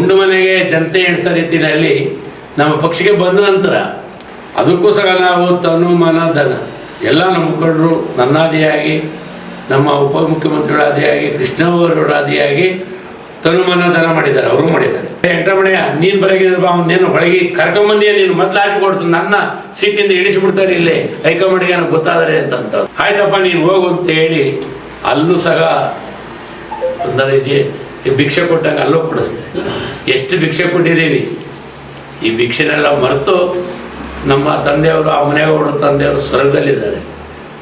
ಗುಂಡು ಮನೆಗೆ ಜನತೆ ಎಣಿಸೋ ರೀತಿಯಲ್ಲಿ ನಮ್ಮ ಪಕ್ಷಕ್ಕೆ ಬಂದ ನಂತರ ಅದಕ್ಕೂ ಸಹ ನಾವು ತನು ಮನ ಧನ ಎಲ್ಲ ನಮ್ಮ ಮುಖಂಡರು ನನ್ನಾದಿಯಾಗಿ, ನಮ್ಮ ಉಪಮುಖ್ಯಮಂತ್ರಿಗಳಾದಿಯಾಗಿ ಕೃಷ್ಣವರಾದಿಯಾಗಿ ತನು ಮನ ಧನ ಮಾಡಿದ್ದಾರೆ, ಅವರು ಮಾಡಿದ್ದಾರೆ. ವೆಂಕಟರಮಣಯ್ಯ ನೀನು ಬರಗಿದ್ರೆ ಬಾ ನೀನು ಒಳಗೆ ಕರ್ಕೊಂಬಂದಿಯ ನೀನು, ಮೊದ್ಲು ಆಚೆ ಕೊಡ್ಸು, ನನ್ನ ಸೀಟಿನಿಂದ ಇಳಿಸಿಬಿಡ್ತಾರೆ ಇಲ್ಲಿ, ಹೈಕಮಾಂಡ್ಗೆ ಏನೋ ಗೊತ್ತಾದರೆ ಅಂತಂತ ಆಯ್ತಪ್ಪ, ನೀನು ಹೋಗು ಅಂತ ಹೇಳಿ, ಅಲ್ಲೂ ಸಹ ತೊಂದರೆ ರೀತಿ ಈ ಭಿಕ್ಷೆ ಕೊಟ್ಟಾಗ ಅಲ್ಲೂ ಕೊಡಿಸ್ದೆ. ಎಷ್ಟು ಭಿಕ್ಷೆ ಕೊಟ್ಟಿದ್ದೀವಿ? ಈ ಭಿಕ್ಷೆನೆಲ್ಲ ಮರೆತು ನಮ್ಮ ತಂದೆಯವರು, ಆ ಮನೆಯವರು ತಂದೆಯವರು ಸ್ವರ್ಗದಲ್ಲಿದ್ದಾರೆ.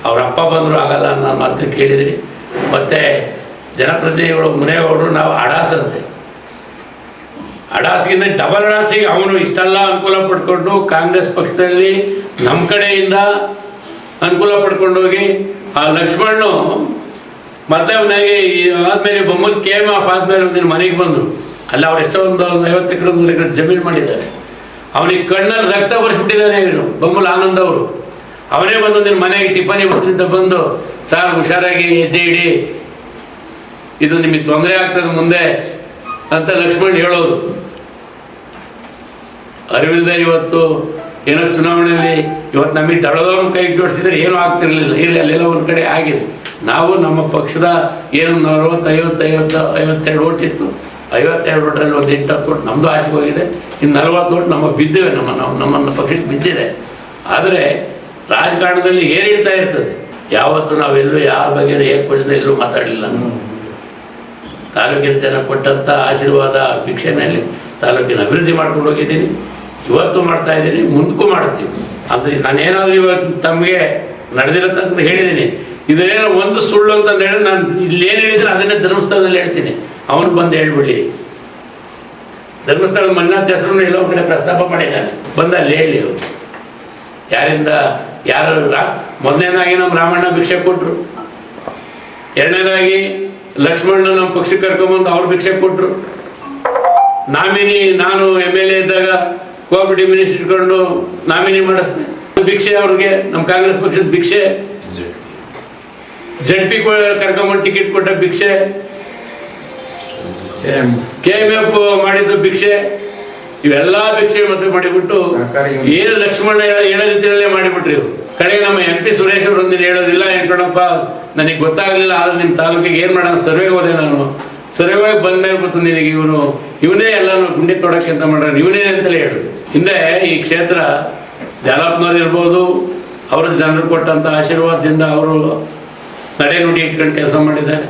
ಅವ್ರ ಅಪ್ಪ ಬಂದರೂ ಆಗಲ್ಲ ಅನ್ನೋ ಮಾತು ಕೇಳಿದ್ರಿ. ಮತ್ತು ಜನಪ್ರತಿನಿಧಿಗಳು ಮನೆಯವರು ನಾವು ಅಡಾಸಂತೆ. ಅಡಾಸ್ಗಿಂತ ಡಬಲ್ ಅಡಾಸಿಗೆ ಅವನು ಇಷ್ಟೆಲ್ಲ ಅನುಕೂಲ ಪಡ್ಕೊಂಡು ಕಾಂಗ್ರೆಸ್ ಪಕ್ಷದಲ್ಲಿ ನಮ್ಮ ಕಡೆಯಿಂದ ಅನುಕೂಲ ಪಡ್ಕೊಂಡೋಗಿ ಆ ಲಕ್ಷ್ಮಣ್ಣು ಮತ್ತೆ ಅವನಿಗೆ ಆದ್ಮೇಲೆ ಬೊಮ್ಮಲ್ ಕೆ ಎಂ ಆಫ್ ಆದಮೇಲೆ ಒಂದಿನ ಮನೆಗೆ ಬಂದರು. ಅಲ್ಲಿ, ಅವ್ರು ಎಷ್ಟೋ ಒಂದು ಐವತ್ತು ಎಕರೆ ನೂರು ಎಕರೆ ಜಮೀನು ಮಾಡಿದ್ದಾರೆ. ಅವನಿಗೆ ಕಣ್ಣಲ್ಲಿ ರಕ್ತ ಬರ್ಸ್ಬಿಟ್ಟಿದ್ದಾನೆ ಇವನು ಬೊಮ್ಮಲ್ ಆನಂದ್ ಅವರು. ಅವನೇ ಬಂದು ನಿನ್ನ ಮನೆಗೆ ಟಿಫನ್ ಇವತ್ತಿನಿಂದ ಬಂದು, ಸಾರ್, ಹುಷಾರಾಗಿ, ಹೆಜ್ಜೆ ಇಡಿ. ಇದು ನಿಮಗೆ ತೊಂದರೆ ಆಗ್ತದೆ ಮುಂದೆ, ಅಂತ ಲಕ್ಷ್ಮಣ್ ಹೇಳೋದು. ಅರವಿಂದ ಇವತ್ತು ಏನೋ ಚುನಾವಣೆಯಲ್ಲಿ ಇವತ್ತು ನಮಗೆ ತಳದವರು ಕೈ ಜೋಡಿಸಿದ್ರೆ ಏನೂ ಆಗ್ತಿರ್ಲಿಲ್ಲ. ಇಲ್ಲಿ ಅಲ್ಲೆಲ್ಲ ಒಂದು ಕಡೆ ಆಗಿದೆ. ನಾವು ನಮ್ಮ ಪಕ್ಷದ ಏನು ನಲವತ್ತು, ಐವತ್ತು ಐವತ್ತು, ಐವತ್ತೆರಡು ಓಟ್ ಇತ್ತು. ಐವತ್ತೆರಡು ಓಟ್ರಲ್ಲಿ ಒಂದು ಎಂಟು ಹತ್ತು ಓಟ್ ನಮ್ಮದು ಆಚೆಗೆ ಹೋಗಿದೆ. ಇನ್ನು ನಲವತ್ತು ಓಟ್ ನಮ್ಮ ಬಿದ್ದಿವೆ, ನಮ್ಮ ನಾವು ನಮ್ಮನ್ನು ಪಕ್ಷ ಬಿದ್ದಿದೆ. ಆದರೆ ರಾಜಕಾರಣದಲ್ಲಿ ಏರಿಳ್ತಾ ಇರ್ತದೆ. ಯಾವತ್ತು ನಾವೆಲ್ಲೂ ಯಾರ ಬಗ್ಗೆ ಏಕವಚನ ಎಲ್ಲೂ ಮಾತಾಡಲಿಲ್ಲ. ತಾಲೂಕಿನ ಜನ ಕೊಟ್ಟಂಥ ಆಶೀರ್ವಾದ, ಭಿಕ್ಷೆನಲ್ಲಿ ತಾಲೂಕಿನ ಅಭಿವೃದ್ಧಿ ಮಾಡ್ಕೊಂಡು ಹೋಗಿದ್ದೀನಿ. ಇವತ್ತು ಮಾಡ್ತಾ ಇದ್ದೀನಿ, ಮುಂದಕ್ಕೂ ಮಾಡ್ತೀವಿ ಅದು ನಾನೇನಾದರೂ ಇವತ್ತು ತಮಗೆ ನಡೆದಿರತ್ತಂತ ಹೇಳಿದ್ದೀನಿ. ಇದನ್ನೇನೋ ಒಂದು ಸುಳ್ಳು ಅಂತ ಹೇಳಿ ನಾನು ಏನು ಹೇಳಿದ್ರೆ ಅದನ್ನೇ ಧರ್ಮಸ್ಥಳದಲ್ಲಿ ಹೇಳ್ತೀನಿ. ಅವನು ಬಂದು ಹೇಳ್ಬಿಡಿ. ಧರ್ಮಸ್ಥಳ ಮಂಜುನಾಥ್ ಹೆಸರನ್ನು ಎಲ್ಲೋ ಕಡೆ ಪ್ರಸ್ತಾಪ ಮಾಡಿದ್ದಾನೆ. ಬಂದ ಅಲ್ಲಿ ಹೇಳಿ ಅವರು. ಯಾರಿಂದ? ಯಾರು ಮೊದಲನೇದಾಗಿ ನಮ್ಮ ರಾಮಣ್ಣ ಭಿಕ್ಷೆ ಕೊಟ್ಟರು ಎರಡನೇದಾಗಿ ಲಕ್ಷ್ಮಣ ನಮ್ಮ ಪಕ್ಷಕ್ಕೆ ಕರ್ಕೊಂಬಂದು ಅವ್ರು ಭಿಕ್ಷೆ ಕೊಟ್ಟರು ನಾಮಿನಿ, ನಾನು ಎಂ ಎಲ್ ಎ ಇದ್ದಾಗ ಕೋಆಪರೇಟಿವ್ ಮಿನಿಸ್ಟರ್ ಇಟ್ಕೊಂಡು ನಾಮಿನಿ ಮಾಡಿಸ್ತೀನಿ ಭಿಕ್ಷೆ ಅವ್ರಿಗೆ, ನಮ್ಮ ಕಾಂಗ್ರೆಸ್ ಪಕ್ಷದ ಭಿಕ್ಷೆ. ಜಡ್ ಪಿ ಕರ್ಕೊಂಬಂದು ಟಿಕೆಟ್ ಕೊಟ್ಟ ಭಿಕ್ಷೆ. ಕೆ ಎಂ ಎಫ್ ಮಾಡಿದ್ದು ಭಿಕ್ಷೆ. ಇವೆಲ್ಲ ಭಿಕ್ಷೆ ಮತ್ತೆ ಮಾಡಿಬಿಟ್ಟು ಏನು ಲಕ್ಷ್ಮಣ ಹೇಳೋ ರೀತಿಯಲ್ಲೇ ಮಾಡಿಬಿಟ್ರಿ ಕಡೆಗೆ ನಮ್ಮ ಎಂ ಪಿ ಸುರೇಶ್ ಅವರು ಒಂದಿನ ಹೇಳೋದಿಲ್ಲ ಎನ್ಕಣಪ್ಪ ನನಗೆ ಗೊತ್ತಾಗಲಿಲ್ಲ ಆದ್ರೆ ನಿಮ್ಮ ತಾಲೂಕಿಗೆ ಏನು ಮಾಡೋಣ ಸರ್ವೆಗೆ ಹೋದೆ ನಾನು. ಸರ್ವೆಗೆ ಬಂದ ಮೇಲೆ ಗೊತ್ತು ನಿನಗೆ ಇವನು ಇವನೇ ಎಲ್ಲಾನು ಗುಂಡಿ ತೊಡಕ್ಕೆ ಅಂತ ಮಾಡ್ರ ಇವನೇ ಅಂತಲೇ ಹೇಳು. ಹಿಂದೆ ಈ ಕ್ಷೇತ್ರ ಜಾಲಪ್ನವ್ರು ಇರ್ಬೋದು ಅವ್ರ ಜನರು ಕೊಟ್ಟಂಥ ಆಶೀರ್ವಾದದಿಂದ ಅವರು ನಡೆ ನುಡಿ ಇಟ್ಕೊಂಡು ಕೆಲಸ ಮಾಡಿದ್ದಾರೆ.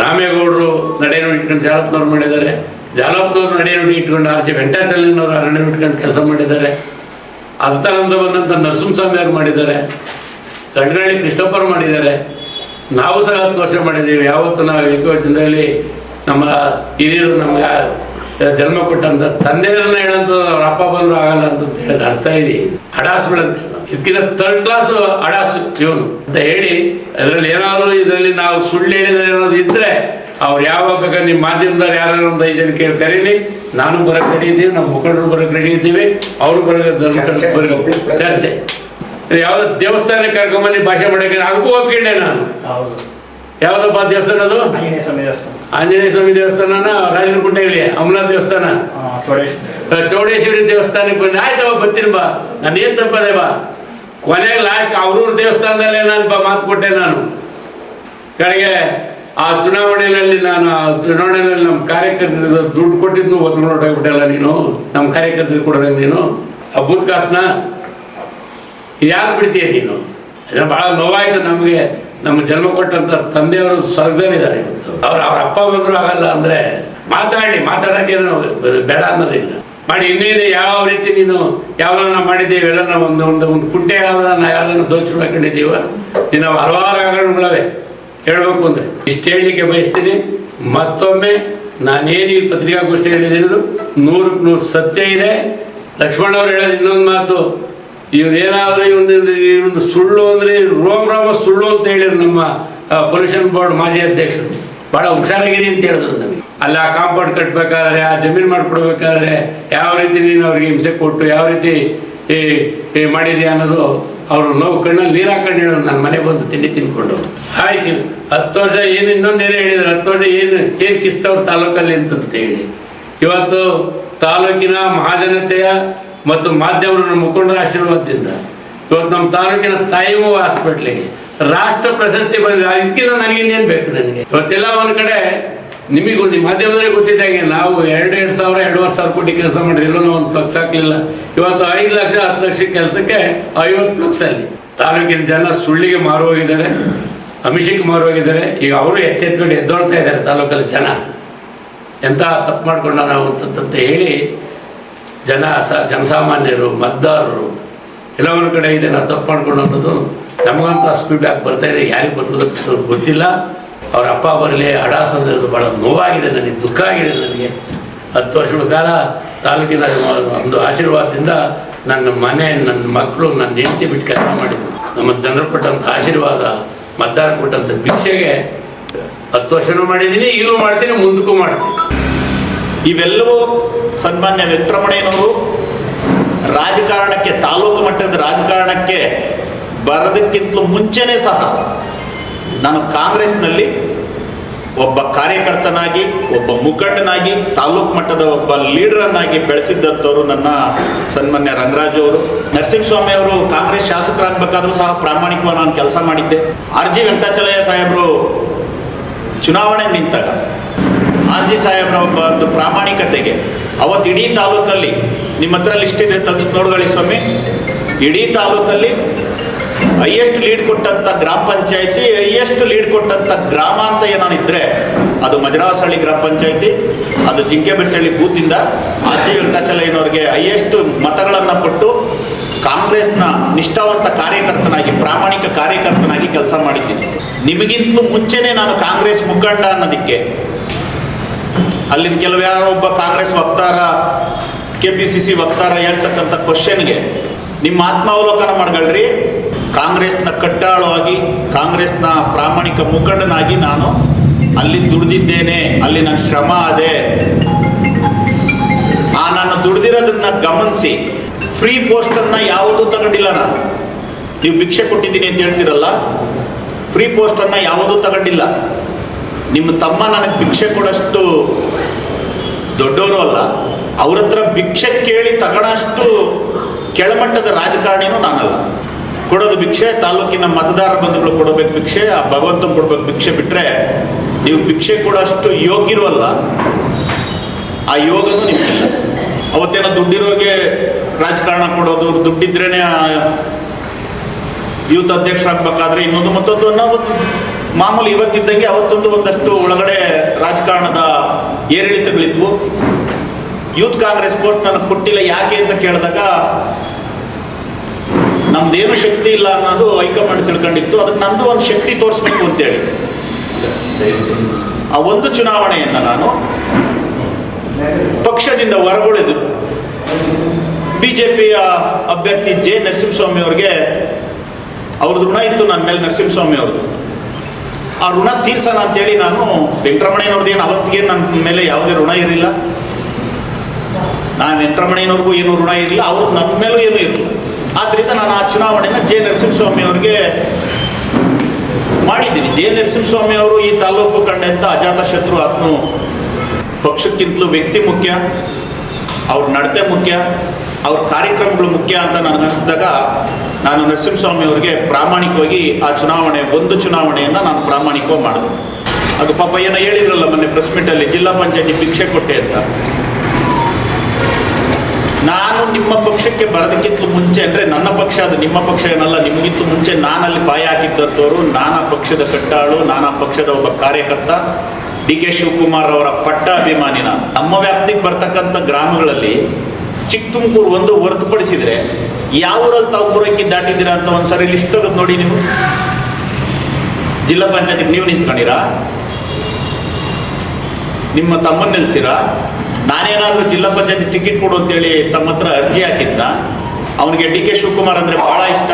ರಾಮೇಗೌಡರು ನಡೆ ನುಡಿ ಇಟ್ಕೊಂಡು ಜಾಲಪ್ನವ್ರು ಮಾಡಿದ್ದಾರೆ. ಜಾಲಪ್ನವ್ರು ನಡೆನುಡಿ ಇಟ್ಕೊಂಡು ಆರ್ ಜೆ ವೆಂಕಟಾಚಲನವರು ಅರಣ್ಯ ಇಟ್ಕೊಂಡು ಕೆಲಸ ಮಾಡಿದ್ದಾರೆ. ಅರ್ಥಾನಂದ ಬಂದಂಥ ನರಸಿಂಹಸ್ವಾಮಿ ಅವ್ರು ಮಾಡಿದ್ದಾರೆ. ಗಡ್ಗಳ್ಳಿ ಕೃಷ್ಣಪ್ಪರು ಮಾಡಿದ್ದಾರೆ. ನಾವು ಸಹ ಹತ್ತು ವರ್ಷ ಮಾಡಿದ್ದೀವಿ. ಯಾವತ್ತು ನಾವು ಏಕವಚನದಲ್ಲಿ ನಮ್ಮ ಹಿರಿಯರು ನಮ್ಗೆ ಜನ್ಮ ಕೊಟ್ಟಂತ ತಂದೆಯರನ್ನ ಹೇಳಂತ ಅವ್ರ ಅಪ್ಪ ಬಂದ್ರು ಆಗಲ್ಲ ಅಂತ ಹೇಳಿದ ಅರ್ಥ ಇದೆ. ಅಡಾಸ್ಗಳಂತೆ ಇದಕ್ಕಿಂತ ಥರ್ಡ್ ಕ್ಲಾಸ್ ಅಡಾಸು ಇವನು. ಅಂತ ಹೇಳಿ ಅದರಲ್ಲಿ ಏನಾದರೂ ಇದರಲ್ಲಿ ನಾವು ಸುಳ್ಳು ಹೇಳಿದ್ರೆ ಏನಾದ್ರು ಇದ್ರೆ ಅವ್ರು ಯಾವಾಗ ಬೇಕಾದ್ರೆ ನಿಮ್ಮ ಮಾಧ್ಯಮದವ್ರು ಯಾರು ಒಂದು ಐದು ಜನ ಕೇಳಿ ಕರೀಲಿ ನಾನು ಬರಕ್ಕೆ ರೆಡಿ ಇದ್ದೀವಿ ನಮ್ಮ ಮುಖಂಡರು ಬರಕ್ಕೆ ರೆಡಿ ಇದ್ದೀವಿ ಅವರು ಬರೋಕೆ ಧರ್ಮಸ್ಥಳ ಬರಕ್ಕೆ ಚರ್ಚೆ. ಯಾವುದೋ ದೇವಸ್ಥಾನಕ್ಕೆ ಕಾರ್ಯಕ್ರಮದಲ್ಲಿ ಭಾಷೆ ಮಾಡಕ್ಕೆ ಅದಕ್ಕೂ ಒಪ್ಕೊಂಡೆ ನಾನು. ಹೌದು. ಯಾವ್ದಪ್ಪ ದೇವಸ್ಥಾನ ಅದು? ಆಂಜನೇಯ ಸ್ವಾಮಿ ದೇವಸ್ಥಾನ. ಆಂಜನೇಯ ಸ್ವಾಮಿ ದೇವಸ್ಥಾನನ? ರಾಜನಕುಂಟೆಯಲ್ಲಿ ಅಮರನಾಥ ದೇವಸ್ಥಾನ? ಆ, ಚೌಡೇಶ್ವರಿ. ಚೌಡೇಶ್ವರಿ ದೇವಸ್ಥಾನಕ್ಕೆ ಬಂದು ಆಯ್ತವ ಬರ್ತೀನಿ ಬಾ. ನಾನು ಏನ್ ತಪ್ಪದೆ ಬಾ. ಕೊನೆಗೆ ಲಾಸ್ಟ್ ಅವ್ರೂರ್ ದೇವಸ್ಥಾನದಲ್ಲೇ ನಾನು ಮಾತು ಕೊಟ್ಟೆ ನಾನು. ಕಡೆಗೆ ಆ ಚುನಾವಣೆಯಲ್ಲಿ ನಾನು ಆ ಚುನಾವಣೆಯಲ್ಲಿ ನಮ್ಮ ಕಾರ್ಯಕರ್ತರಿಗೆ ದುಡ್ಡು ಕೊಟ್ಟಿದ್ನು ಒತ್ಕೊಂಡು ಹೊರಟೋಗ್ಬಿಟ್ಟಲ್ಲ ನೀನು. ನಮ್ಮ ಕಾರ್ಯಕರ್ತರಿಗೆ ಕೊಡೋದಂಗೆ ನೀನು. ಆ ಬೂತ್ ಕಾಸನ್ನ ಯಾರು ಬಿಡ್ತೀಯ ನೀನು? ಅದು ಭಾಳ ನೋವಾಯಿತು ನಮಗೆ. ನಮ್ಮ ಜನ್ಮ ಕೊಟ್ಟಂಥ ತಂದೆಯವರು ಸ್ವರ್ಗದಲ್ಲಿದ್ದಾರೆ ಇವತ್ತು. ಅವ್ರು ಅವ್ರ ಅಪ್ಪ ಬಂದರೂ ಆಗಲ್ಲ ಅಂದರೆ ಮಾತಾಡಲಿ ಮಾತಾಡೋಕ್ಕೇನು ಬೇಡ ಅನ್ನೋದಿಲ್ಲ. ಮಾಡಿ ಇನ್ನೇನು ಯಾವ ರೀತಿ ನೀನು ಯಾವ್ದನ್ನ ಮಾಡಿದ್ದೀವಿ ಎಲ್ಲ ಒಂದು ಒಂದು ಒಂದು ಕುಂಟೆ ಯಾವ್ದನ್ನ ಯಾರನ್ನ ದೋಚು ಹಾಕೊಂಡಿದ್ದೀವ ನೀನು ಹಲವಾರು ಹಗರಣಗಳವೆ ಹೇಳ್ಬೇಕು ಅಂದ್ರೆ, ಇಷ್ಟು ಹೇಳಲಿಕ್ಕೆ ಬಯಸ್ತೀನಿ. ಮತ್ತೊಮ್ಮೆ, ನಾನೇನು ಈ ಪತ್ರಿಕಾಗೋಷ್ಠಿ ಹೇಳಿದ್ದೀನದು ನೂರಕ್ಕೆ ನೂರು ಸತ್ಯ ಇದೆ. ಲಕ್ಷ್ಮಣ ಅವ್ರು ಹೇಳೋದು ಇನ್ನೊಂದು ಮಾತು ಇವನೇನಾದರೂ ಇವನು ಇವನು ಸುಳ್ಳು ಅಂದ್ರೆ ರೋಮ್ ರಾಮ ಸುಳ್ಳು ಅಂತ ಹೇಳಿದ್ರು ನಮ್ಮ ಪೊಲ್ಯೂಷನ್ ಬೋರ್ಡ್ ಮಾಜಿ ಅಧ್ಯಕ್ಷರು. ಭಾಳ ಹುಷಾರಾಗಿರಿ ಅಂತ ಹೇಳಿದ್ರು ನಮಗೆ. ಅಲ್ಲಿ ಆ ಕಾಂಪೌಂಡ್ ಕಟ್ಟಬೇಕಾದ್ರೆ ಆ ಜಮೀನು ಮಾಡ್ಕೊಡ್ಬೇಕಾದ್ರೆ ಯಾವ ರೀತಿ ನೀನು ಅವ್ರಿಗೆ ಹಿಂಸೆ ಕೊಟ್ಟು ಯಾವ ರೀತಿ ಈ ಈ ಮಾಡಿದ್ಯಾ ಅನ್ನೋದು ಅವರು ನೋವು ಕಣ್ಣಲ್ಲಿ ನೀರು ಹಾಕೊಂಡು ಹೇಳೋದು ನನ್ನ ಮನೆಗೆ ಬಂದು ತಿಂಡಿ ತಿನ್ಕೊಂಡು. ಆಯ್ತು, ಹತ್ತು ವರ್ಷ ಏನು ಇನ್ನೊಂದು ಏನೇ ಹೇಳಿದ್ರು, ಹತ್ತು ವರ್ಷ ಏನು ಏನು ಕಿಸ್ತವ್ರ ತಾಲೂಕಲ್ಲಿ ಅಂತಂತ ಹೇಳಿ. ಇವತ್ತು ತಾಲೂಕಿನ ಮಹಾಜನತೆಯ ಮತ್ತು ಮಾಧ್ಯಮರ ಮುಖಂಡರ ಆಶೀರ್ವಾದದಿಂದ ಇವತ್ತು ನಮ್ಮ ತಾಲೂಕಿನ ತಾಯಿಮು ಹಾಸ್ಪಿಟ್ಲಿಗೆ ರಾಷ್ಟ್ರ ಪ್ರಶಸ್ತಿ ಬಂದಿದೆ. ಇದಕ್ಕಿಂತ ನನಗಿನ್ನೇನು ಬೇಕು ನನಗೆ? ಇವತ್ತೆಲ್ಲ ಒಂದು ಕಡೆ ನಿಮಗೆ ಒಂದು ಮಾಧ್ಯಮದವರಿಗೆ ಗೊತ್ತಿದ್ದಂಗೆ ನಾವು ಎರಡು ಎರಡು ಸಾವಿರ ಎರಡೂವರೆ ಸಾವಿರ ಕೋಟಿ ಕೆಲಸ ಮಾಡಿದ್ರು ನಾವು ಒಂದು ಫ್ಲಕ್ಸ್ ಹಾಕಲಿಲ್ಲ ಇವತ್ತು ಐದು ಲಕ್ಷ, ಹತ್ತು ಲಕ್ಷ ಕೆಲಸಕ್ಕೆ ಐವತ್ತು ಫ್ಲಕ್ಸ್ ಅಲ್ಲಿ. ತಾಲೂಕಿನ ಜನ ಸುಳ್ಳಿಗೆ ಮಾರು ಹೋಗಿದ್ದಾರೆ ಅಮಿಷಕ್ಕೆ ಮಾರು ಹೋಗಿದ್ದಾರೆ ಈಗ ಅವರು ಎಚ್ಚೆತ್ಕೊಂಡು ಎದ್ದೋಳ್ತಾ ಇದ್ದಾರೆ ತಾಲೂಕಲ್ಲಿ ಜನ. ಎಂಥ ತಪ್ಪು ಮಾಡ್ಕೊಂಡ ನಾವು ಅಂತಂತ ಹೇಳಿ ಜನ ಸ, ಜನಸಾಮಾನ್ಯರು, ಮತದಾರರು, ಎಲ್ಲವರ ಕಡೆ ಇದೆ, ನಾವು ತಪ್ಪು ಮಾಡ್ಕೊಂಡು ಅನ್ನೋದು ನಮಗಂತೂ ಸ್ಪೀಡ್ ಬ್ಯಾಕ್ ಬರ್ತಾ ಇದೆ, ಯಾರಿಗೆ ಬರ್ತದೆ ಗೊತ್ತಿಲ್ಲ. ಅವ್ರ ಅಪ್ಪ ಬರಲಿ ಹಡಾಸಂದಿರೋದು ಭಾಳ ನೋವಾಗಿದೆ ನನಗೆ, ದುಃಖ ಆಗಿದೆ ನನಗೆ. ಹತ್ತು ವರ್ಷಗಳ ಕಾಲ ತಾಲೂಕಿನ ಒಂದು ಆಶೀರ್ವಾದದಿಂದ ನನ್ನ ಮನೆ, ನನ್ನ ಮಕ್ಕಳು, ನನ್ನ ಹೆಂಡತಿ ಬಿಟ್ಟು ಕೆಲಸ ಮಾಡಿದ್ರು. ನಮ್ಮ ಜನರು ಕೊಟ್ಟಂಥ ಆಶೀರ್ವಾದ ಮತದಾರ ಕೊಟ್ಟಂಥ ಭಿಕ್ಷೆಗೆ ಹತ್ತು ವರ್ಷನೂ ಮಾಡಿದ್ದೀನಿ, ಈಗಲೂ ಮಾಡ್ತೀನಿ, ಮುಂದಕ್ಕೂ ಮಾಡ್ತೀನಿ. ಇವೆಲ್ಲವೂ ಸನ್ಮಾನ್ಯ ವಿಕ್ರಮಣೆಯವರು ರಾಜಕಾರಣಕ್ಕೆ, ತಾಲೂಕು ಮಟ್ಟದ ರಾಜಕಾರಣಕ್ಕೆ ಬರೋದಕ್ಕಿಂತಲೂ ಮುಂಚೆನೇ ಸಹ ನಾನು ಕಾಂಗ್ರೆಸ್ನಲ್ಲಿ ಒಬ್ಬ ಕಾರ್ಯಕರ್ತನಾಗಿ, ಒಬ್ಬ ಮುಖಂಡನಾಗಿ, ತಾಲೂಕು ಮಟ್ಟದ ಒಬ್ಬ ಲೀಡರನ್ನಾಗಿ ಬೆಳೆಸಿದ್ದಂಥವ್ರು ನನ್ನ ಸನ್ಮಾನ್ಯ ರಂಗರಾಜು ಅವರು. ನರಸಿಂಹಸ್ವಾಮಿ ಅವರು ಕಾಂಗ್ರೆಸ್ ಶಾಸಕರಾಗಬೇಕಾದ್ರೂ ಸಹ ಪ್ರಾಮಾಣಿಕವಾಗಿ ನಾನು ಕೆಲಸ ಮಾಡಿದ್ದೆ. ಆರ್ ಜಿ ವೆಂಕಟಾಚಲಯ್ಯ ಸಾಹೇಬರು ಚುನಾವಣೆ ನಿಂತಾಗ. ಆರ್ ಜಿ ಸಾಹೇಬ್ರ ಒಬ್ಬ ಒಂದು ಪ್ರಾಮಾಣಿಕತೆಗೆ. ಅವತ್ತು ಇಡೀ ತಾಲೂಕಲ್ಲಿ, ನಿಮ್ಮ ಹತ್ರ ಲಿಸ್ಟ್ ಇದ್ರೆ ತೆಗೆದು ನೋಡ್ಕೊಳ್ಳಿ ಸ್ವಾಮಿ. ಇಡೀ ತಾಲೂಕಲ್ಲಿ ಹೈಯೆಸ್ಟ್ ಲೀಡ್ ಕೊಟ್ಟಂತ ಗ್ರಾಮ ಪಂಚಾಯತಿ ಹೈಯೆಸ್ಟ್ ಲೀಡ್ ಕೊಟ್ಟಂತ ಗ್ರಾಮ ಅಂತ ಏನಾನಿದ್ರೆ ಅದು ಮಜರಾವಸಹಳ್ಳಿ ಗ್ರಾಮ ಪಂಚಾಯತಿ, ಅದು ಜಿಂಕೆಬೆಚ್ಚಳ್ಳಿ ಬೂತಿಂದ ಅಜ್ಜಿ ವೆಂಕಟಾಚಲಯ್ಯನವ್ರಿಗೆ ಹೈಯೆಸ್ಟ್ ಮತಗಳನ್ನು ಕೊಟ್ಟು ಕಾಂಗ್ರೆಸ್ನ ನಿಷ್ಠಾವಂತ ಕಾರ್ಯಕರ್ತನಾಗಿ, ಪ್ರಾಮಾಣಿಕ ಕಾರ್ಯಕರ್ತನಾಗಿ ಕೆಲಸ ಮಾಡಿದ್ದೀನಿ. ನಿಮಗಿಂತಲೂ ಮುಂಚೆನೇ ನಾನು ಕಾಂಗ್ರೆಸ್ ಮುಖಂಡ ಅನ್ನೋದಕ್ಕೆ, ಅಲ್ಲಿನ ಕೆಲವು ಯಾರೋ ಒಬ್ಬ ಕಾಂಗ್ರೆಸ್ ವಕ್ತಾರ ಕೆ ಪಿ ಸಿ ಸಿ ವಕ್ತಾರ ಹೇಳ್ತಕ್ಕಂಥ ಕ್ವಶನ್ಗೆ ನಿಮ್ಮ ಆತ್ಮಾವಲೋಕನ ಮಾಡ್ಕೊಳ್ರಿ ಕಾಂಗ್ರೆಸ್ನ ಕಟ್ಟಾಳವಾಗಿ, ಕಾಂಗ್ರೆಸ್ನ ಪ್ರಾಮಾಣಿಕ ಮುಖಂಡನಾಗಿ ನಾನು ಅಲ್ಲಿ ದುಡಿದಿದ್ದೇನೆ, ಅಲ್ಲಿ ನನ್ನ ಶ್ರಮ ಅದೇ. ಆ ನಾನು ದುಡಿದಿರೋದನ್ನ ಗಮನಿಸಿ, ಫ್ರೀ ಪೋಸ್ಟನ್ನು ಯಾವುದೂ ತಗೊಂಡಿಲ್ಲ ನಾನು. ನೀವು ಭಿಕ್ಷೆ ಕೊಟ್ಟಿದ್ದೀನಿ ಅಂತ ಹೇಳ್ತಿರಲ್ಲ, ಫ್ರೀ ಪೋಸ್ಟನ್ನು ಯಾವುದೂ ತಗೊಂಡಿಲ್ಲ. ನಿಮ್ಮ ತಮ್ಮ ನನಗೆ ಭಿಕ್ಷೆ ಕೊಡೋಷ್ಟು ದೊಡ್ಡವರು ಅಲ್ಲ, ಅವ್ರ ಹತ್ರ ಭಿಕ್ಷೆ ಕೇಳಿ ತಗೊಳ್ಳೋಷ್ಟು ಕೆಳಮಟ್ಟದ ರಾಜಕಾರಣಿನೂ ನಾನಲ್ಲ. ಕೊಡೋದು ಭಿಕ್ಷೆ, ತಾಲೂಕಿನ ಮತದಾರ ಬಂಧುಗಳು ಕೊಡಬೇಕು ಭಿಕ್ಷೆ, ಆ ಭಗವಂತ ಕೊಡ್ಬೇಕು ಭಿಕ್ಷೆ ಬಿಟ್ಟರೆ ನೀವು ಭಿಕ್ಷೆ ಕೂಡ ಅಷ್ಟು ಅಲ್ಲ ಆ ಯೋಗನೂ ನಿಮಗಿಲ್ಲ. ಅವತ್ತೇನೋ ದುಡ್ಡಿರೋರಿಗೆ ರಾಜಕಾರಣ ಕೊಡೋದು, ದುಡ್ಡಿದ್ರೇನೆ ಯೂತ್ ಅಧ್ಯಕ್ಷರಾಗಬೇಕಾದ್ರೆ ಇನ್ನೊಂದು ಮತ್ತೊಂದು ಅನ್ನೋ ಒಂದು ಮಾಮೂಲಿ ಇವತ್ತಿದ್ದಂಗೆ ಅವತ್ತೊಂದು ಒಂದಷ್ಟು ಒಳಗಡೆ ರಾಜಕಾರಣದ ಏರಿಳಿತಗಳಿದ್ವು. ಯೂತ್ ಕಾಂಗ್ರೆಸ್ ಪೋಸ್ಟ್ ನನಗೆ ಕೊಟ್ಟಿಲ್ಲ, ಯಾಕೆ ಅಂತ ಕೇಳಿದಾಗ ನಮ್ದೇನು ಶಕ್ತಿ ಇಲ್ಲ ಅನ್ನೋದು ಹೈಕಮಾಂಡ್ ತಿಳ್ಕೊಂಡಿತ್ತು. ಅದಕ್ಕೆ ನಂದು ಒಂದು ಶಕ್ತಿ ತೋರಿಸ್ಬೇಕು ಅಂತೇಳಿ. ಆ ಒಂದು ಚುನಾವಣೆಯನ್ನು ನಾನು ಪಕ್ಷದಿಂದ ಹೊರಗುಳಿದು ಬಿ ಜೆ ಪಿಯ ಅಭ್ಯರ್ಥಿ ಜೆ ನರಸಿಂಹಸ್ವಾಮಿ ಅವ್ರಿಗೆ ಅವ್ರದ್ದು ಋಣ ಇತ್ತು ನನ್ನ ಮೇಲೆ ನರಸಿಂಹಸ್ವಾಮಿ ಅವ್ರದ್ದು. ಆ ಋಣ ತೀರ್ಸೋಣ ಅಂತೇಳಿ ನಾನು ವೆಂಕಟರಮಣಯ್ಯನವ್ರದ್ದು ಏನು ಅವತ್ತಿಗೆ ನನ್ನ ಮೇಲೆ ಯಾವುದೇ ಋಣ ಇರಲಿಲ್ಲ. ನಾನು ವೆಂಕಟರಮಣಯ್ಯನವ್ರಿಗೂ ಏನು ಋಣ ಇರಲಿಲ್ಲ, ಅವ್ರದ್ದು ನನ್ನ ಮೇಲೂ ಏನೂ ಇರಲಿಲ್ಲ. ಆದ್ದರಿಂದ ನಾನು ಆ ಚುನಾವಣೆಯನ್ನು ಜೆ ನರಸಿಂಹಸ್ವಾಮಿ ಅವರಿಗೆ ಮಾಡಿದ್ದೀನಿ. ಜೆ ನರಸಿಂಹಸ್ವಾಮಿ ಅವರು ಈ ತಾಲೂಕು ಕಂಡಂತ ಅಜಾತ ಶತ್ರು ಆತ್ಮ ಪಕ್ಷಕ್ಕಿಂತಲೂ ವ್ಯಕ್ತಿ ಮುಖ್ಯ, ಅವ್ರ ನಡತೆ ಮುಖ್ಯ, ಅವ್ರ ಕಾರ್ಯಕ್ರಮಗಳು ಮುಖ್ಯ ಅಂತ ನಾನು ಅನಿಸಿದಾಗ ನಾನು ನರಸಿಂಹಸ್ವಾಮಿ ಅವರಿಗೆ ಪ್ರಾಮಾಣಿಕವಾಗಿ ಆ ಚುನಾವಣೆ, ಒಂದು ಚುನಾವಣೆಯನ್ನು ನಾನು ಪ್ರಾಮಾಣಿಕವಾಗಿ ಮಾಡಿದೆ. ಅದು ಪಾಪ ಏನೋ ಹೇಳಿದ್ರಲ್ಲ ಮೊನ್ನೆ ಪ್ರೆಸ್ ಮೀಟಲ್ಲಿ ಜಿಲ್ಲಾ ಪಂಚಾಯತಿ ಭಿಕ್ಷೆ ಕೊಟ್ಟೆ ಅಂತ. ನಿಮ್ಮ ಪಕ್ಷಕ್ಕೆ ಬರೋದಕ್ಕಿಂತ ಮುಂಚೆ ಅಂದರೆ ನನ್ನ ಪಕ್ಷ ಅದು ನಿಮ್ಮ ಪಕ್ಷ ಏನಲ್ಲ ನಿಮಗಿಂತ ಮುಂಚೆ ನಾನಲ್ಲಿ ಬಾಯಿ ಹಾಕಿದ್ದಂಥವ್ರು ನಾನಾ ಪಕ್ಷದ ಕಟ್ಟಾಳು, ನಾನಾ ಪಕ್ಷದ ಒಬ್ಬ ಕಾರ್ಯಕರ್ತ ಡಿ ಕೆ ಶಿವಕುಮಾರ್ ಅವರ ಪಟ್ಟ ಅಭಿಮಾನಿ ನಾನು. ನಮ್ಮ ವ್ಯಾಪ್ತಿಗೆ ಬರ್ತಕ್ಕಂಥ ಗ್ರಾಮಗಳಲ್ಲಿ ಚಿಕ್ಕ ತುಮಕೂರು ಒಂದು ಹೊರತುಪಡಿಸಿದ್ರೆ ಯಾವೂರಲ್ಲಿ ತಾವು ಮೂರಕ್ಕಿ ದಾಟಿದ್ದೀರಾ ಅಂತ ಒಂದ್ಸರಿ ಲಿಸ್ಟ್ ತೆಗೆದು ನೋಡಿ ನೀವು. ಜಿಲ್ಲಾ ಪಂಚಾಯತಿಗೆ ನೀವು ನಿಂತ್ಕೊಂಡಿರಾ? ನಿಮ್ಮ ತಮ್ಮನ್ನ ನಿಲ್ಸಿರಾ? ನಾನೇನಾದರೂ ಜಿಲ್ಲಾ ಪಂಚಾಯತಿ ಟಿಕೆಟ್ ಕೊಡು ಅಂತೇಳಿ ತಮ್ಮ ಹತ್ರ ಅರ್ಜಿ ಹಾಕಿದ್ದ. ಅವನಿಗೆ ಡಿ ಕೆ ಶಿವಕುಮಾರ್ ಅಂದರೆ ಭಾಳ ಇಷ್ಟ.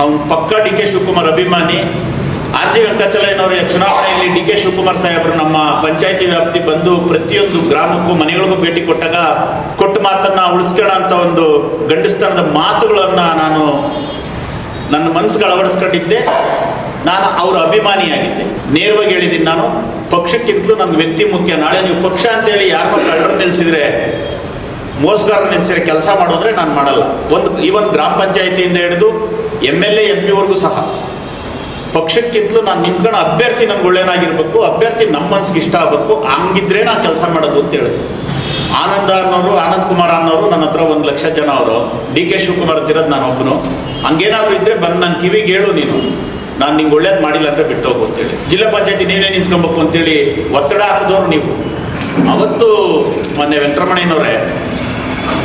ಅವನು ಪಕ್ಕ ಡಿ ಕೆ ಶಿವಕುಮಾರ್ ಅಭಿಮಾನಿ. ಆರ್ ಜಿ ವೆಂಕಟಾಚಲಯ್ಯನವರ ಚುನಾವಣೆಯಲ್ಲಿ ಡಿ ಕೆ ಶಿವಕುಮಾರ್ ಸಾಹೇಬರು ನಮ್ಮ ಪಂಚಾಯತಿ ವ್ಯಾಪ್ತಿ ಬಂದು ಪ್ರತಿಯೊಂದು ಗ್ರಾಮಕ್ಕೂ ಮನೆಗಳಿಗೂ ಭೇಟಿ ಕೊಟ್ಟಾಗ ಕೊಟ್ಟ ಮಾತನ್ನ ಉಳಿಸ್ಕೋಣ ಅಂತ ಒಂದು ಗಂಡಸ್ತನದ ಮಾತುಗಳನ್ನು ನಾನು ನನ್ನ ಮನಸ್ಸಿಗೆ ಅಳವಡಿಸ್ಕೊಂಡಿದ್ದೆ. ನಾನು ಅವರ ಅಭಿಮಾನಿಯಾಗಿದ್ದೆ. ನೇರವಾಗಿ ಹೇಳಿದ್ದೀನಿ ನಾನು, ಪಕ್ಷಕ್ಕಿಂತಲೂ ನನಗೆ ವ್ಯಕ್ತಿ ಮುಖ್ಯ. ನಾಳೆ ನೀವು ಪಕ್ಷ ಅಂತೇಳಿ ಯಾರನ್ನೋ ಕಳ್ಳರು ನಿಲ್ಲಿಸಿದ್ರೆ ಮೋಸಗಾರ ನಿಲ್ಲಿಸಿದ್ರೆ ಕೆಲಸ ಮಾಡೋದ್ರೆ ನಾನು ಮಾಡಲ್ಲ. ಒಂದು ಈವನ್ ಗ್ರಾಮ ಪಂಚಾಯಿತಿಯಿಂದ ಹಿಡಿದು ಎಂ ಎಲ್ ಎ ಎಂ ಪಿವರೆಗೂ ಸಹ. ಪಕ್ಷಕ್ಕಿಂತಲೂ ನಾನು ನಿಂತ್ಕೊಂಡು ಅಭ್ಯರ್ಥಿ ನನ್ಗೆ ಒಳ್ಳೇನಾಗಿರ್ಬೇಕು, ಅಭ್ಯರ್ಥಿ ನಮ್ಮ ಮನ್ಸಿಗೆ ಇಷ್ಟ ಆಗಬೇಕು, ಹಂಗಿದ್ರೆ ನಾನು ಕೆಲಸ ಮಾಡೋದು ಅಂತ ಹೇಳಿದ್ರು ಆನಂದ ಅನ್ನೋರು, ಆನಂದ್ ಕುಮಾರ್ ಅನ್ನೋರು ನನ್ನ ಹತ್ರ ಒಂದು ಲಕ್ಷ ಜನ ಅವರು. ಡಿ ಕೆ ಶಿವಕುಮಾರ್ ಅಂತಿರೋದು ನಾನು ಒಬ್ಬನು ಹಂಗೇನಾದ್ರೂ ಇದ್ರೆ ಬಂದು ನನ್ನ ಕಿವಿಗೆ ಹೇಳು ನೀನು. ನಾನು ನಿಮ್ಗೆ ಒಳ್ಳೇದು ಮಾಡಿಲ್ಲ ಅಂದ್ರೆ ಬಿಟ್ಟು ಹೋಗು ಅಂತೇಳಿ. ಜಿಲ್ಲಾ ಪಂಚಾಯತಿ ನೀನೇ ನಿಂತ್ಕೊಬೇಕು ಅಂತೇಳಿ ಒತ್ತಡ ಹಾಕಿದವ್ರು ನೀವು. ಅವತ್ತು ಮೊನ್ನೆ ವೆಂಕಟರಮಣಯ್ಯನವರೇ,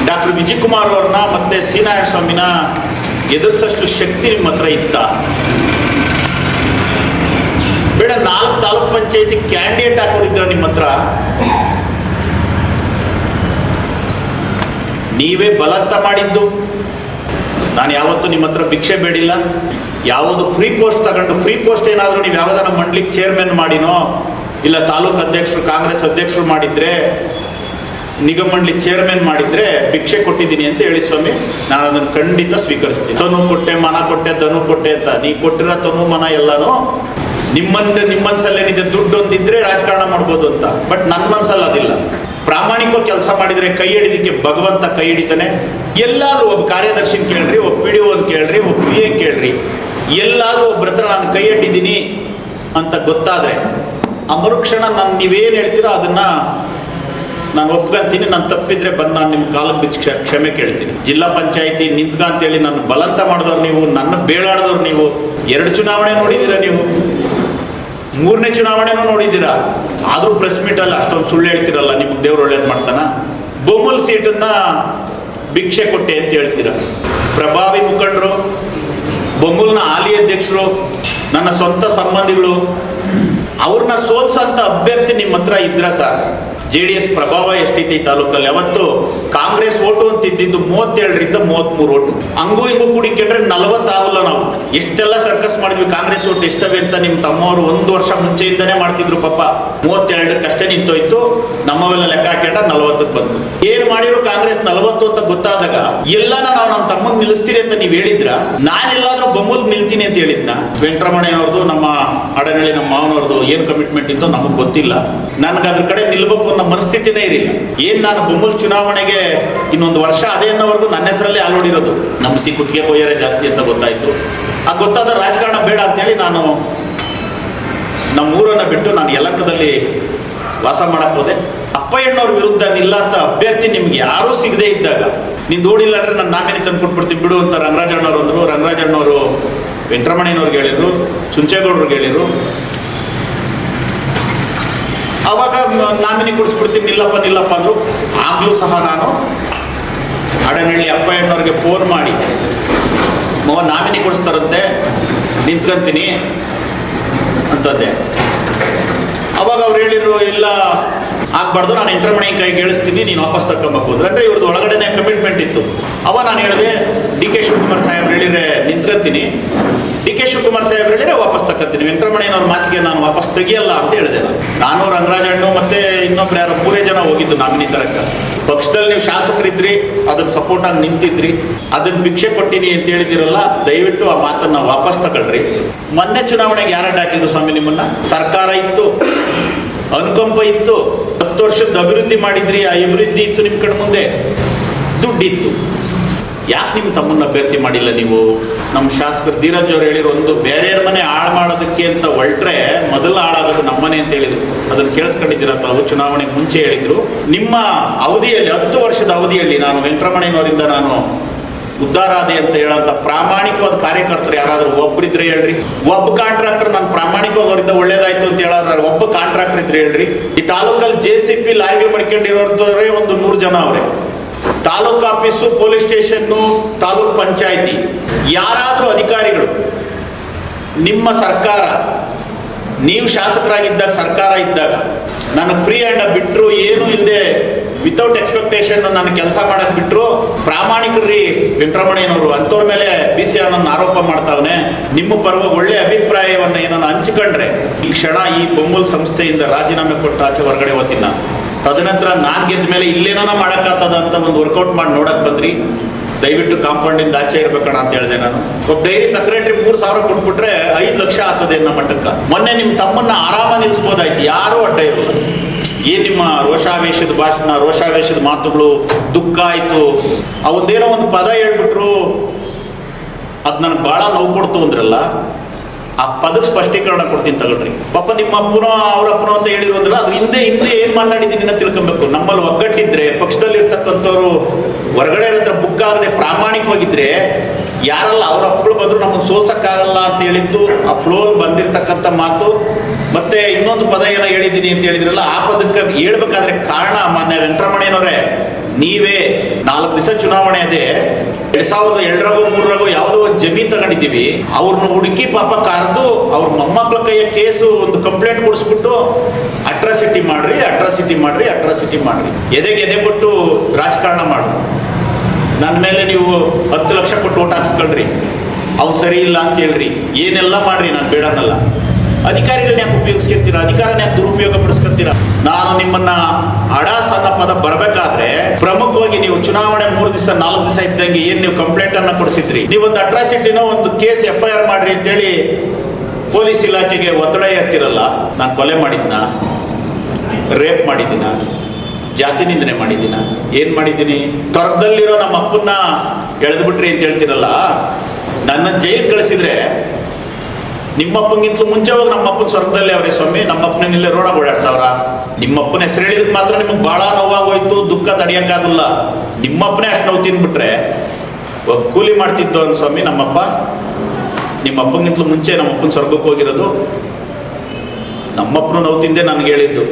ಡಾಕ್ಟರ್ ವಿಜಯ್ ಕುಮಾರ್ ಅವ್ರನ್ನ ಮತ್ತೆ ಸಿ ನಾರಾಯಣ ಸ್ವಾಮಿನ ಎದುರಿಸಷ್ಟು ಶಕ್ತಿ ನಿಮ್ಮ ಹತ್ರ ಇತ್ತ? ಬೇಡ, ನಾಲ್ಕು ತಾಲೂಕ್ ಪಂಚಾಯತಿ ಕ್ಯಾಂಡಿಡೇಟ್ ಹಾಕೋರಿದ್ರ ನಿಮ್ಮ ಹತ್ರ. ನೀವೇ ಬಲತ್ತ ಮಾಡಿದ್ದು. ನಾನು ಯಾವತ್ತೂ ನಿಮ್ಮ ಹತ್ರ ಭಿಕ್ಷೆ ಬೇಡಿಲ್ಲ. ಯಾವುದು ಫ್ರೀ ಪೋಸ್ಟ್ ತಗೊಂಡು ಫ್ರೀ ಪೋಸ್ಟ್ ಏನಾದರೂ ನೀವು ಯಾವ್ದಾರ ಮಂಡ್ಲಿಕ್ಕೆ ಚೇರ್ಮನ್ ಮಾಡಿನೋ, ಇಲ್ಲ ತಾಲೂಕು ಅಧ್ಯಕ್ಷರು, ಕಾಂಗ್ರೆಸ್ ಅಧ್ಯಕ್ಷರು ಮಾಡಿದ್ರೆ ನಿಗಮ ಮಂಡಳಿ ಚೇರ್ಮನ್ ಮಾಡಿದ್ರೆ ಭಿಕ್ಷೆ ಕೊಟ್ಟಿದ್ದೀನಿ ಅಂತ ಹೇಳಿ ಸ್ವಾಮಿ ನಾನು ಅದನ್ನು ಖಂಡಿತ ಸ್ವೀಕರಿಸ್ತೀನಿ. ತನು ಕೊಟ್ಟೆ, ಮನ ಕೊಟ್ಟೆ, ತನು ಕೊಟ್ಟೆ ಅಂತ. ನೀ ಕೊಟ್ಟಿರೋ ತನು ಮನ ಎಲ್ಲಾನು ನಿಮ್ಮಂದ ನಿಮ್ಮ ಏನಿದೆ ದುಡ್ಡು ಒಂದಿದ್ರೆ ರಾಜಕಾರಣ ಮಾಡ್ಬೋದು ಅಂತ. ಬಟ್ ನನ್ನ ಮನ್ಸಲ್ಲಿ ಅದಿಲ್ಲ. ಪ್ರಾಮಾಣಿಕ ಕೆಲಸ ಮಾಡಿದ್ರೆ ಕೈ ಹಿಡಿದಕ್ಕೆ ಭಗವಂತ ಕೈ ಹಿಡಿತಾನೆ. ಎಲ್ಲರೂ ಒಬ್ಬ ಕಾರ್ಯದರ್ಶಿನ ಕೇಳ್ರಿ, ಒಬ್ಬ ಪಿ ಡಿ ಕೇಳ್ರಿ, ಒಬ್ಬ ಪಿ ಎ ಕೇಳ್ರಿ. ಎಲ್ಲಾದ್ರೂ ಒಬ್ಬರ ಹತ್ರ ನಾನು ಕೈ ಹಿಡಿದೀನಿ ಅಂತ ಗೊತ್ತಾದ್ರೆ ಆ ಮರುಕ್ಷಣ ನಾನು ನೀವೇನು ಹೇಳ್ತೀರೋ ಅದನ್ನ ನಾನು ಒಪ್ಕೊಂತೀನಿ, ನಾನು ತಪ್ಪಿದ್ರೆ ಬಂದು ನಾನು ನಿಮ್ಮ ಕಾಲಕ್ಕೆ ಬಿಚ್ಚಿ ಕ್ಷಮೆ ಕೇಳ್ತೀನಿ. ಜಿಲ್ಲಾ ಪಂಚಾಯತಿ ನಿಂತ್ಕ ಅಂತೇಳಿ ನನ್ನ ಬಲಂತ ಮಾಡಿದವ್ರು ನೀವು, ನನ್ನ ಬೇಳಾಡಿದವ್ರು ನೀವು, ಎರಡು ಚುನಾವಣೆ ನೋಡಿದ್ದೀರಾ ನೀವು? ಮೂರನೇ ಚುನಾವಣೆನೂ ನೋಡಿದ್ದೀರಾ? ಆದರೂ ಪ್ರೆಸ್ ಮೀಟಲ್ಲಿ ಅಷ್ಟೊಂದು ಸುಳ್ಳು ಹೇಳ್ತಿರಲ್ಲ, ನಿಮ್ಗೆ ದೇವ್ರು ಒಳ್ಳೇದು ಮಾಡ್ತಾನ? ಬೊಮ್ಮಲ್ ಸೀಟನ್ನ ಭಿಕ್ಷೆ ಕೊಟ್ಟೆ ಅಂತ ಹೇಳ್ತೀರ? ಪ್ರಭಾವಿ ಮುಖಂಡರು ಬೊಮ್ಮಲ್ನ ಹಾಲಿ ಅಧ್ಯಕ್ಷರು ನನ್ನ ಸ್ವಂತ ಸಂಬಂಧಿಗಳು ಅವ್ರನ್ನ ಸೋಲ್ಸಂತ ಅಭ್ಯರ್ಥಿ ನಿಮ್ಮ ಹತ್ರ ಇದ್ರ ಸರ್? ಜೆ ಡಿ ಎಸ್ ಪ್ರಭಾವ ಎಷ್ಟೈತಿ ತಾಲೂಕಲ್ಲಿ ಅವತ್ತು ಕಾಂಗ್ರೆಸ್ ಓಟು ಅಂತ ಇದ್ದಿದ್ದು ಮೂವತ್ತೇಳರಿಂದ ಮೂವತ್ಮೂರು ಓಟು. ಹಂಗೂ ಹಿಂಗೂ ಕೂಡಿಕೊಂಡ್ರೆ ನಲವತ್ತಾಗಲ್ಲ ನಾವು. ಎಷ್ಟೆಲ್ಲ ಸರ್ಕಸ್ ಮಾಡಿದ್ವಿ, ಕಾಂಗ್ರೆಸ್ ಓಟ್ ಎಷ್ಟವೆ ಅಂತ ನಿಮ್ಮ ತಮ್ಮವರು ಒಂದು ವರ್ಷ ಮುಂಚೆಯಿಂದನೇ ಮಾಡ್ತಿದ್ರು ಪಾಪ. ಮೂವತ್ತೆರಡಕ್ಕಷ್ಟೇ ನಿಂತೋಯ್ತು, ನಮ್ಮವೆಲ್ಲ ಲೆಕ್ಕ ಹಾಕೊಂಡ ನಲವತ್ತಕ್ಕೆ ಬಂತು ಏನ್ ಮಾಡಿದ್ರು ಕಾಂಗ್ರೆಸ್ ನಲವತ್ತು ಅಂತ ಗೊತ್ತಾದಾಗ, ಎಲ್ಲಾನ ನಾವು ನಮ್ಮ ತಮ್ಮನ್ ನಿಲ್ಲಿಸ್ತೀರಿ ಅಂತ ನೀವು ಹೇಳಿದ್ರ? ನಾನೆಲ್ಲಾದ್ರೂ ಬೊಮ್ಮಲ್ ನಿಲ್ತೀನಿ ಅಂತ ಹೇಳಿದ್ನ? ವೆಂಕಟರಮಣಯ್ಯನವ್ರದ್ದು ನಮ್ಮ ಅಡನಳ್ಳಿ ನಮ್ಮ ಮಾವನವ್ರದ್ದು ಏನ್ ಕಮಿಟ್ಮೆಂಟ್ ಇತ್ತು ನಮಗೆ ಗೊತ್ತಿಲ್ಲ. ನನಗೆ ಅದ್ರ ಕಡೆ ನಿಲ್ಬೇಕು ಅನ್ನೋ ಮನಸ್ಥಿತಿನೇ ಇರಲಿಲ್ಲ. ಏನ್ ನಾನು ಬೊಮ್ಮಲ್ ಚುನಾವಣೆಗೆ ಇನ್ನೊಂದು ವರ್ಷ ಅದೇ ಅನ್ನೋವರೆಗೂ ನನ್ನ ಹೆಸರಲ್ಲಿ ಆಲೋಡಿರೋದು ನಮ್ಮ ಸಿ ಕುತ್ತಿಗೆ ಕೊಯ್ಯರೇ ಜಾಸ್ತಿ ಅಂತ ಗೊತ್ತಾಯ್ತು. ಆ ಗೊತ್ತಾದ ರಾಜಕಾರಣ ಬೇಡ ಅಂತೇಳಿ ನಾನು ನಮ್ಮ ಊರನ್ನ ಬಿಟ್ಟು ನಾನು ಯಲಕ್ಕದಲ್ಲಿ ವಾಸ ಮಾಡಕ್ ಹೋದೆ. ಅಪ್ಪಯ್ಯಣ್ಣವ್ರ ವಿರುದ್ಧ ನಿಲ್ಲಾತ ಅಭ್ಯರ್ಥಿ ನಿಮ್ಗೆ ಯಾರೂ ಸಿಗದೇ ಇದ್ದಾಗ, ನೀನು ದೋಡಿಲ್ಲ ಅಂದ್ರೆ ನಾನು ನಾಮಿನಿ ತಂದು ಕೊಟ್ಬಿಡ್ತೀನಿ ಬಿಡು ಅಂತ ರಂಗರಾಜಣ್ಣವ್ರು ಅಂದ್ರು. ರಂಗರಾಜಣ್ಣವರು ವೆಂಕಟರಮಣಯ್ಯನವ್ರಿಗೆ ಹೇಳಿದ್ರು, ಚುಂಚೇಗೌಡ್ರಿಗೆ ಹೇಳಿದ್ರು. ಅವಾಗ ನಾಮಿನಿ ಕೊಡಿಸ್ಬಿಡ್ತೀನಿ, ನಿಲ್ಲಪ್ಪ ನಿಲ್ಲಪ್ಪ ಅಂದ್ರು. ಆಗ್ಲೂ ಸಹ ನಾನು ಅಡನಹಳ್ಳಿ ಅಪ್ಪಯ್ಯಣ್ಣವ್ರಿಗೆ ಫೋನ್ ಮಾಡಿ, ಮವ, ನಾಮಿನಿ ಕೊಡಿಸ್ತಾರಂತೆ, ನಿಂತ್ಕೊಂತೀನಿ ಅಂತದ್ದೆ ಅವಾಗ ಅವ್ರು ಹೇಳಿದ್ರು, ಇಲ್ಲ ಆಗ್ಬಾರ್ದು, ನಾನು ಎಂಟ್ರಮಣಿ ಕೈ ಕೇಳಿಸ್ತೀನಿ, ನೀನು ವಾಪಸ್ ತಗೊಂಬೇಕು ಅಂದ್ರೆ. ಅಂದ್ರೆ ಇವ್ರದ್ದು ಒಳಗಡೆನೆ ಕಮಿಟ್ಮೆಂಟ್ ಇತ್ತು. ಅವ ನಾನು ಹೇಳಿದೆ, ಡಿ ಕೆ ಶಿವಕುಮಾರ್ ಸಾಹೇಬ್ ಹೇಳಿದ್ರೆ ನಿಂತ್ಕತ್ತೀನಿ. ಡಿ ಕೆ ಶಿವಕುಮಾರ್ ಸಾಹೇಬ್ ಹೇಳಿದ್ರೆ ವಾಪಸ್ ತಕ್ಕಂತೀನಿ. ವೆಂಕಟರಮಣಯ್ಯನವ್ರ ಮಾತಿಗೆ ನಾನು ವಾಪಸ್ ತೆಗಿಯಲ್ಲ ಅಂತ ಹೇಳಿದೆ ನಾನು. ನಾನು ರಂಗರಾಜಣ್ಣು ಮತ್ತೆ ಇನ್ನೊಬ್ರು ಯಾರೋ ಮೂರೇ ಜನ ಹೋಗಿದ್ದು ನಾಮಿನಿ ತರಕ ಪಕ್ಷದಲ್ಲಿ ನೀವು ಶಾಸಕರಿದ್ರಿ, ಅದಕ್ಕೆ ಸಪೋರ್ಟ್ ಆಗಿ ನಿಂತಿದ್ರಿ. ಅದನ್ನ ಭಿಕ್ಷೆ ಕೊಟ್ಟಿನಿ ಅಂತ ಹೇಳಿದಿರಲ್ಲ, ದಯವಿಟ್ಟು ಆ ಮಾತನ್ನ ವಾಪಸ್ ತಗೊಳ್ರಿ ಮೊನ್ನೆ ಚುನಾವಣೆಗೆ ಯಾರು ಹಾಕಿದ್ರು ಸ್ವಾಮಿ ನಿಮ್ಮನ್ನ? ಸರ್ಕಾರ ಇತ್ತು. ಅನುಕಂಪ ಇತ್ತು. ಹತ್ತು ವರ್ಷದ ಅಭಿವೃದ್ಧಿ ಮಾಡಿದ್ರಿ, ಆ ಅಭಿವೃದ್ಧಿ ಇತ್ತು ನಿಮ್ಮ ಕಡೆ ಮುಂದೆ. ದುಡ್ಡಿತ್ತು. ಯಾಕೆ ನಿಮ್ಮ ತಮ್ಮನ್ನ ಅಭ್ಯರ್ಥಿ ಮಾಡಿಲ್ಲ ನೀವು? ನಮ್ಮ ಶಾಸಕರು ಧೀರಜ್ ಅವ್ರು ಹೇಳಿರೋ ಒಂದು ಬೇರೆಯವ್ರ ಮನೆ ಹಾಳು ಮಾಡೋದಕ್ಕೆ ಅಂತ ಹೊರಟ್ರೆ ಮೊದಲು ಹಾಳಾಗೋದು ನಮ್ಮನೆ ಅಂತ ಹೇಳಿದ್ರು. ಅದನ್ನು ಕೇಳಿಸ್ಕೊಂಡಿದ್ದೀರ ತಾವು ಚುನಾವಣೆಗೆ ಮುಂಚೆ ಹೇಳಿದ್ರು. ನಿಮ್ಮ ಅವಧಿಯಲ್ಲಿ, ಹತ್ತು ವರ್ಷದ ಅವಧಿಯಲ್ಲಿ ನಾನು ವೆಂಕಟರಮಣಯ್ಯನವರಿಂದ ನಾನು ಉದ್ಧಾರ ಆದೆ ಅಂತ ಹೇಳಂತ ಪ್ರಾಮಾಣಿಕವಾದ ಕಾರ್ಯಕರ್ತರು ಯಾರಾದ್ರೂ ಒಬ್ರಿದ್ರೆ ಹೇಳ್ರಿ. ಒಬ್ಬ ಕಾಂಟ್ರಾಕ್ಟರ್ ನಾನು ಪ್ರಾಮಾಣಿಕವಾಗಿ ಅವರಿಂದ ಒಳ್ಳೇದಾಯ್ತು ಅಂತ ಹೇಳಾದ್ರೆ ಒಬ್ಬ ಕಾಂಟ್ರಾಕ್ಟರ್ ಇದ್ರೆ ಹೇಳ್ರಿ. ಈ ತಾಲೂಕಲ್ಲಿ ಜೆ ಸಿ ಪಿ ಲಾರಿ ಮಾಡ್ಕೊಂಡಿರೋರ್ದವ್ರೆ ಒಂದು ನೂರು ಜನ ಅವ್ರೆ. Taluk office, police station, taluk ಪಂಚಾಯತಿ. ಯಾರಾದರೂ ಅಧಿಕಾರಿಗಳು, ನಿಮ್ಮ ಸರ್ಕಾರ, ನೀವು ಶಾಸಕರಾಗಿದ್ದಾಗ, ಸರ್ಕಾರ ಇದ್ದಾಗ, ನನ್ನ ಫ್ರೀ ಹ್ಯಾಂಡ್ ಬಿಟ್ಟರು ಏನು ಇಲ್ಲದೆ ವಿತೌಟ್ ಎಕ್ಸ್ಪೆಕ್ಟೇಷನ್ ನಾನು ಕೆಲಸ ಮಾಡಕ್ ಬಿಟ್ರು ಪ್ರಾಮಾಣಿಕರ್ರಿ ವೆಂಕಟರಮಣಯ್ಯನವರು, ಅಂಥವ್ರ ಮೇಲೆ ಬಿ ಸಿ ಆನಂದ್ ಆರೋಪ ಮಾಡ್ತಾವನೆ. ನಿಮ್ಮ ಪರ್ವ ಒಳ್ಳೆ ಅಭಿಪ್ರಾಯವನ್ನ ಏನನ್ನ ಹಂಚಿಕೊಂಡ್ರೆ, ಈ ಕ್ಷಣ ಈ ಬೊಮ್ಮಲ್ ಸಂಸ್ಥೆಯಿಂದ ರಾಜೀನಾಮೆ ಕೊಟ್ಟು ಆಚೆ ಹೊರಗಡೆ ಓದಿನ ತದನಂತರ ನಾನ್ ಗೆದ್ದ ಮೇಲೆ ಇಲ್ಲೇನೋ ಮಾಡಕ್ಕಾಗ್ತದ ಅಂತ ಒಂದು ವರ್ಕೌಟ್ ಮಾಡಿ ನೋಡಕ್ ಬಂದ್ರಿ. ದಯವಿಟ್ಟು ಕಾಂಪೌಂಡಿಂದ ಆಚೆ ಇರ್ಬೇಕಣ ಅಂತ ಹೇಳಿದೆ ನಾನು. ಒಬ್ಬ ಡೈರಿ ಸೆಕ್ರೆಟರಿ ಮೂರು ಸಾವಿರ ಕೊಟ್ಬಿಟ್ರೆ ಐದು ಲಕ್ಷ ಆಗ್ತದೆ ಅನ್ನೋ ಮಟ್ಟಕ್ಕೆ. ಮೊನ್ನೆ ನಿಮ್ಮ ತಮ್ಮನ್ನ ಆರಾಮ ನಿಲ್ಸ್ಬೋದಾಯ್ತು, ಯಾರೂ ಅಡ್ಡ ಇರಲ್ಲ ಏನ್ ನಿಮ್ಮ ರೋಷಾವೇಶದ ಭಾಷಣ, ರೋಷಾವೇಶದ ಮಾತುಗಳು, ದುಃಖ ಆಯ್ತು? ಅವೊಂದೇನೋ ಒಂದು ಪದ ಹೇಳ್ಬಿಟ್ರು, ಅದು ನನಗೆ ಭಾಳ ನೋವು ಕೊಡ್ತು ಅಂದ್ರಲ್ಲ, ಆ ಪದಕ್ಕೆ ಸ್ಪಷ್ಟೀಕರಣ ಕೊಡ್ತೀನಿ ತಗೊಳ್ರಿ. ಪಾಪ ನಿಮ್ಮ ಅಪ್ಪನೋ ಅವ್ರ ಅಂತ ಹೇಳಿದ್ರು ಅಂದ್ರಲ್ಲ, ಅದು ಹಿಂದೆ ಹಿಂದೆ ಏನ್ ಮಾತಾಡಿದ್ದೀನಿ ಅಂತ ತಿಳ್ಕೊಬೇಕು. ನಮ್ಮಲ್ಲಿ ಒಗ್ಗಟ್ಟಿದ್ರೆ ಪಕ್ಷದಲ್ಲಿ ಇರ್ತಕ್ಕಂಥವ್ರು ಹೊರಗಡೆ ಹತ್ರ ಬುಕ್ ಆಗದೆ ಪ್ರಾಮಾಣಿಕವಾಗಿದ್ರೆ ಯಾರಲ್ಲ ಅವ್ರ ಅಪ್ಪಗಳು ಬಂದ್ರು ನಮ್ಮನ್ನು ಸೋಲ್ಸಕ್ಕಾಗಲ್ಲ ಅಂತ ಹೇಳಿದ್ದು, ಆ ಫ್ಲೋಲ್ ಬಂದಿರತಕ್ಕಂಥ ಮಾತು. ಮತ್ತೆ ಇನ್ನೊಂದು ಪದ ಏನೋ ಹೇಳಿದ್ದೀನಿ ಅಂತ ಹೇಳಿದ್ರಲ್ಲ, ಆ ಪದಕ್ಕೆ ಹೇಳ್ಬೇಕಾದ್ರೆ ಕಾರಣ ಮಾನ್ಯ ವೆಂಕಟರಮಣಯ್ಯನವರೇ, ನೀವೇ ನಾಲ್ಕು ದಿವಸ ಚುನಾವಣೆ ಅದೇ. ಎರಡ್ ಸಾವಿರದ ಎರಡರಾಗೋ, ಮೂರರಾಗೋ ಯಾವುದೋ ಒಂದು ಜಮೀನ್ ತಗೊಂಡಿದ್ದೀವಿ. ಅವ್ರನ್ನ ಹುಡುಕಿ ಪಾಪ ಕರೆದು ಅವ್ರ ಮೊಮ್ಮಕ್ಕಳ ಕೈಯ ಕೇಸು ಒಂದು ಕಂಪ್ಲೇಂಟ್ ಕೊಡಿಸ್ಬಿಟ್ಟು ಅಟ್ರಾಸಿಟಿ ಮಾಡ್ರಿ ಅಟ್ರಾಸಿಟಿ ಮಾಡ್ರಿ ಅಟ್ರಾಸಿಟಿ ಮಾಡ್ರಿ. ಎದೆಗೆ ಎದೆ ಕೊಟ್ಟು ರಾಜಕಾರಣ ಮಾಡು. ನನ್ನ ಮೇಲೆ ನೀವು ಹತ್ತು ಲಕ್ಷ ಕೊಟ್ಟು ಓಟ್ ಹಾಕ್ಸ್ಕೊಳ್ರಿ. ಅವ್ನು ಸರಿ ಇಲ್ಲ ಅಂತ ಹೇಳ್ರಿ. ಏನೆಲ್ಲ ಮಾಡ್ರಿ ನಾನು ಬೇಡನಲ್ಲ ಅಧಿಕಾರಿಗಳನ್ನ ಯಾಕೆ ಉಪಯೋಗಿಸ್ಕೊತೀರಾ? ಅಧಿಕಾರನ ಯಾಕೆ ದುರುಪಯೋಗ ಪಡಿಸ್ಕೊತೀರಾ ನಾನು ನಿಮ್ಮನ್ನ ಅಡಾಸನ ಅನ್ನೋ ಪದ ಬರಬೇಕಾದ್ರೆ ಪ್ರಮುಖವಾಗಿ ನೀವು ಚುನಾವಣೆ ಮೂರು ದಿವಸ, ನಾಲ್ಕು ದಿವಸ ಇದ್ದಂಗೆ ಏನು ನೀವು ಕಂಪ್ಲೇಂಟ್ ಅನ್ನ ಕೊಡಿಸಿದ್ರಿ? ನೀವೊಂದು ಅಟ್ರಾಸಿಟಿನೋ ಒಂದು ಕೇಸ್ ಎಫ್ ಐ ಆರ್ ಮಾಡ್ರಿ ಅಂತೇಳಿ ಪೊಲೀಸ್ ಇಲಾಖೆಗೆ ಒತ್ತಡ ಇರ್ತಿರಲ್ಲ ನಾನು ಕೊಲೆ ಮಾಡಿದ್ನ? ರೇಪ್ ಮಾಡಿದ್ದೀನ? ಜಾತಿ ನಿಂದನೆ ಮಾಡಿದ್ದೀನ. ಏನ್ ಮಾಡಿದ್ದೀನಿ? ತೊರದಲ್ಲಿರೋ ನಮ್ಮ ಅಪ್ಪನ್ನ ಎಳೆದ್ಬಿಟ್ರಿ ಅಂತ ಹೇಳ್ತೀರಲ್ಲ ನನ್ನ ಜೈಲ್ ಕಳಿಸಿದ್ರೆ ನಿಮ್ಮಪ್ಪನಿಗಿಂತಲೂ ಮುಂಚೆ ಹೋಗಿ ನಮ್ಮಪ್ಪನ ಸ್ವರ್ಗದಲ್ಲಿ ಅವರೇ ಸ್ವಾಮಿ ನಮ್ಮಪ್ಪನ ಇಲ್ಲೇ ರೋಡ ಓಡಾಡ್ತಾವ್ರ. ನಿಮ್ಮಪ್ಪನ ಹೆಸರು ಹೇಳಿದಕ್ಕೆ ಮಾತ್ರ ನಿಮಗೆ ಬಹಳ ನೋವಾಗೋಯ್ತು, ದುಃಖ ತಡೆಯೋಕ್ಕಾಗಲ್ಲ. ನಿಮ್ಮಪ್ಪನೇ ಅಷ್ಟು ನೋವು ತಿಂದ್ಬಿಟ್ರೆ ಕೂಲಿ ಮಾಡ್ತಿದ್ದು ಅನ್ ಸ್ವಾಮಿ, ನಮ್ಮಪ್ಪ ನಿಮ್ಮಪ್ಪನಿಗಿಂತಲೂ ಮುಂಚೆ ನಮ್ಮಪ್ಪನ ಸ್ವರ್ಗಕ್ಕೆ ಹೋಗಿರೋದು, ನಮ್ಮಪ್ಪನು ನೋವು ತಿಂದೆ ನನಗೆ ಹೇಳಿದ್ದು.